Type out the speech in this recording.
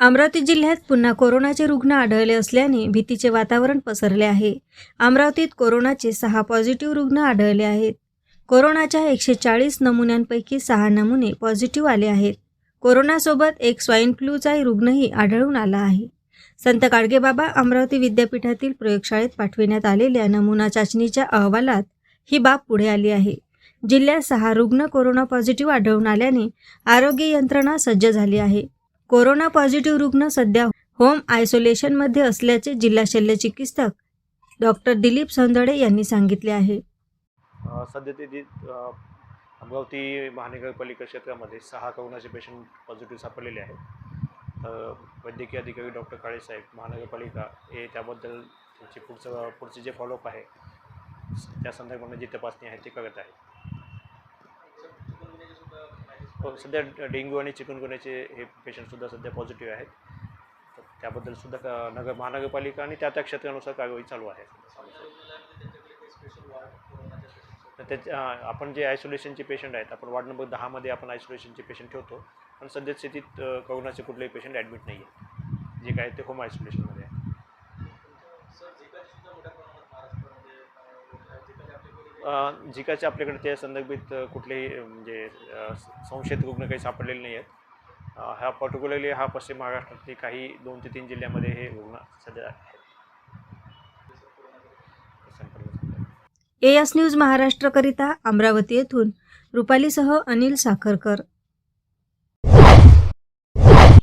अमरावती जिल्ह्यात पुन्हा कोरोनाचे रुग्ण आढळले असल्याने भीतीचे वातावरण पसरले आहे. अमरावतीत कोरोनाचे सहा पॉझिटिव्ह रुग्ण आढळले आहेत. कोरोनाच्या एकशे चाळीस नमुन्यांपैकी सहा नमुने पॉझिटिव्ह आले आहेत. कोरोनासोबत एक स्वाईन फ्लूचाही रुग्णही आढळून आला आहे. संत गाडगेबाबा अमरावती विद्यापीठातील प्रयोगशाळेत पाठविण्यात आलेल्या नमुना चाचणीच्या अहवालात ही बाब पुढे आली आहे. जिल्ह्यात सहा रुग्ण कोरोना पॉझिटिव्ह आढळून आल्याने आरोग्य यंत्रणा सज्ज झाली आहे. कोरोना पॉझिटिव्ह रुग्ण सध्या होम आयसोलेशनमध्ये असल्याचे जिल्हा शल्यचिकित्सक डॉक्टर दिलीप सौंदडे यांनी सांगितले आहे. सध्या ते अमरावती महानगरपालिका क्षेत्रामध्ये सहा कोरोनाचे पेशंट पॉझिटिव्ह सापडलेले आहेत. तर वैद्यकीय अधिकारी डॉक्टर काळेसाहेब महानगरपालिका हे त्याबद्दल त्यांचे पुढचं पुढचे जे फॉलोअप आहे त्या संदर्भाने जी तपासणी आहे ती करत आहे हो हो, सध्या डेंग्यू आणि चिकनगुन्याचे हे पेशंटसुद्धा सध्या पॉझिटिव्ह आहेत. तर त्याबद्दल सुद्धा नगर महानगरपालिका आणि त्या त्या क्षेत्रानुसार कारवाई चालू आहे. तर त्याच्या आपण जे आयसोलेशनचे पेशंट आहेत आपण वार्ड नंबर दहामध्ये आपण आयसोलेशनचे पेशंट ठेवतो. पण सध्या स्थितीत अ, कोरोनाचे कुठलेही पेशंट ॲडमिट नाही आहे जे काय ते होम आयसोलेशनमध्ये आहे. झिकाचे आपल्याकडे त्या संदर्भित कुठलेही म्हणजे संशयित रुग्ण काही सापडलेले नाही आहेत ह्या हा पर्टिक्युलरली हा पश्चिम महाराष्ट्रातील काही दोन ते तीन जिल्ह्यामध्ये हे रुग्ण सध्या आहेत. एस न्यूज महाराष्ट्रकरिता अमरावती येथून रुपालीसह अनिल साखरकर.